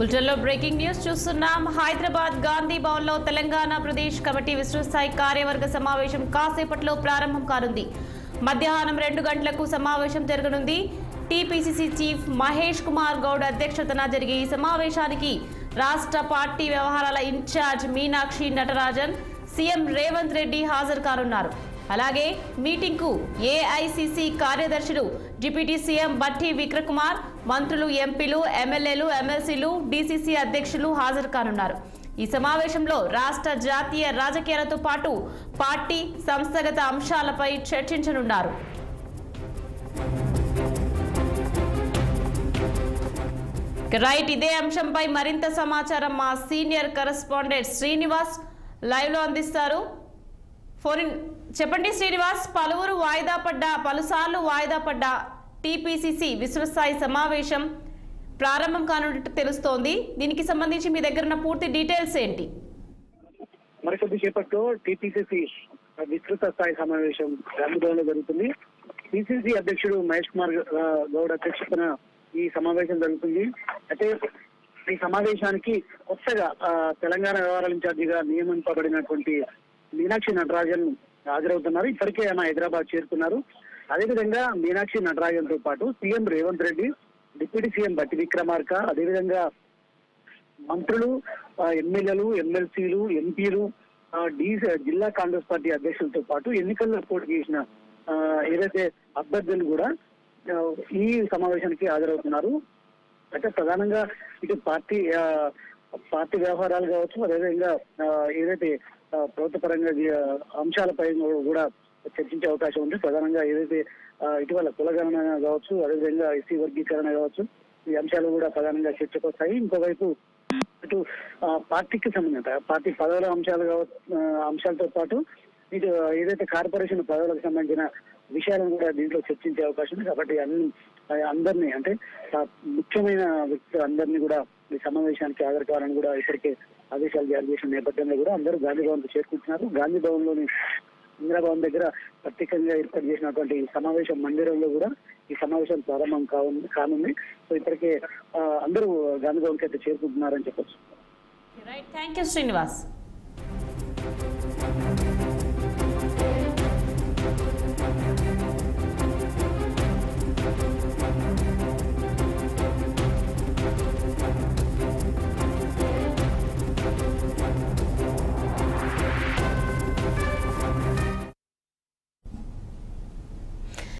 బులెటిన్లో breaking news చూస్తున్నాం. హైదరాబాద్ గాంధీ భవన్లో తెలంగాణ ప్రదేశ్ కమిటీ విస్తృత కార్యవర్గ సమావేశం కాసేపట్లో ప్రారంభం కానుంది. మధ్యాహ్నం రెండు గంటలకు సమావేశం జరగనుంది. టీపీసీసీ చీఫ్ మహేష్ కుమార్ గౌడ్ అధ్యక్షతన జరిగే ఈ సమావేశానికి రాష్ట్ర పార్టీ వ్యవహారాల ఇన్ఛార్జ్ మీనాక్షి నటరాజన్ సీఎం రేవంత్ రెడ్డి హాజరు కానున్నారు. అలాగే మీటింగ్కు ఏఐసిసి కార్యదర్శులు డిప్యూటీ సీఎం బట్టి విక్రకుమార్ మంత్రులు ఎంపీలు ఎమ్మెల్యేలు ఎమ్మెల్సీలు డీసీసీ అధ్యక్షులు హాజరు కానున్నారు. ఈ సమావేశంలో రాష్ట్ర జాతీయ రాజకీయాలతో పాటు పార్టీ సంస్థగత అంశాలపై చర్చించనున్నారు. రైట్ ఇదే అంశంపై మరింత సమాచారం మా సీనియర్ కరెస్పాండెంట్ శ్రీనివాస్ లైవ్లో అందిస్తారు. ఫోరిన్ చెప్పండి శ్రీనివాస్ పలువురు వాయిదా పడ్డ పలుసార్లు వాయిదా పడ్డ టీపీసీసీ విశ్వస్థాయి సమావేశం ప్రారంభం కానున్నట్టు తెలుస్తోంది. దీనికి సంబంధించి మీ దగ్గర ఉన్న పూర్తి డీటెయిల్స్ ఏంటి? మరి కొద్దిసేపట్లో టీపీసీసీ విస్తృత స్థాయి సమావేశం గాంధీలో జరుగుతుంది. పిసిసి అధ్యక్షుడు మహేష్ కుమార్ గౌడ్ అధ్యక్షతన ఈ సమావేశం జరుగుతుంది. అయితే ఈ సమావేశానికి కొత్తగా తెలంగాణ వ్యవహారాల ఇన్ఛార్జిగా నియమింపబడినటువంటి మీనాక్షి నటరాజన్ హాజరవుతున్నారు. ఇప్పటికే ఆమె హైదరాబాద్ చేరుకున్నారు. అదేవిధంగా మీనాక్షి నటరాజన్తో పాటు CM Revanth Reddy deputy CM Bhatti Vikramarka అదేవిధంగా మంత్రులు ఎమ్మెల్యేలు ఎమ్మెల్సీలు ఎంపీలు ఆ, డి జిల్లా కాంగ్రెస్ పార్టీ అధ్యక్షులతో పాటు ఎన్నికల్లో పోటీ చేసిన ఏదైతే అభ్యర్థులు కూడా ఈ సమావేశానికి హాజరవుతున్నారు. అయితే ప్రధానంగా ఇటు పార్టీ పార్టీ వ్యవహారాలు కావచ్చు అదేవిధంగా ఏదైతే ప్రభుత్వపరంగా ప్రభుత్వ పరంగా అంశాలపై కూడా చర్చించే అవకాశం ఉంది. ప్రధానంగా ఏదైతే ఇటీవల కులగణన కావచ్చు అదేవిధంగా ఎస్సీ వర్గీకరణ కావచ్చు ఈ అంశాలు కూడా ప్రధానంగా చర్చకు వస్తాయి. ఇంకోవైపు ఇటు పార్టీకి సంబంధించిన పార్టీ పదవుల అంశాలు కావచ్చు అంశాలతో పాటు ఇటు ఏదైతే కార్పొరేషన్ పదవులకు సంబంధించిన విషయాలను కూడా దీంట్లో చర్చించే అవకాశం ఉంది. కాబట్టి అన్ని అందరినీ అంటే ముఖ్యమైన వ్యక్తులు అందరినీ కూడా ఈ సమావేశానికి హాజరు కావాలని కూడా ఇప్పటికే ఆదేశాలు జారీ చేసిన నేపథ్యంలో కూడా అందరూ గాంధీ భవన్కు చేరుకుంటున్నారు. గాంధీ భవన్లోని ఇందిరాభవన్ దగ్గర ప్రత్యేకంగా ఏర్పాటు చేసినటువంటి సమావేశం మందిరంలో కూడా ఈ సమావేశం ప్రారంభం కానుంది కానుంది. సో ఇప్పటికే అందరూ గాంధీ భవన్కి అయితే చేరుకుంటున్నారని చెప్పచ్చు. Thank you Srinivas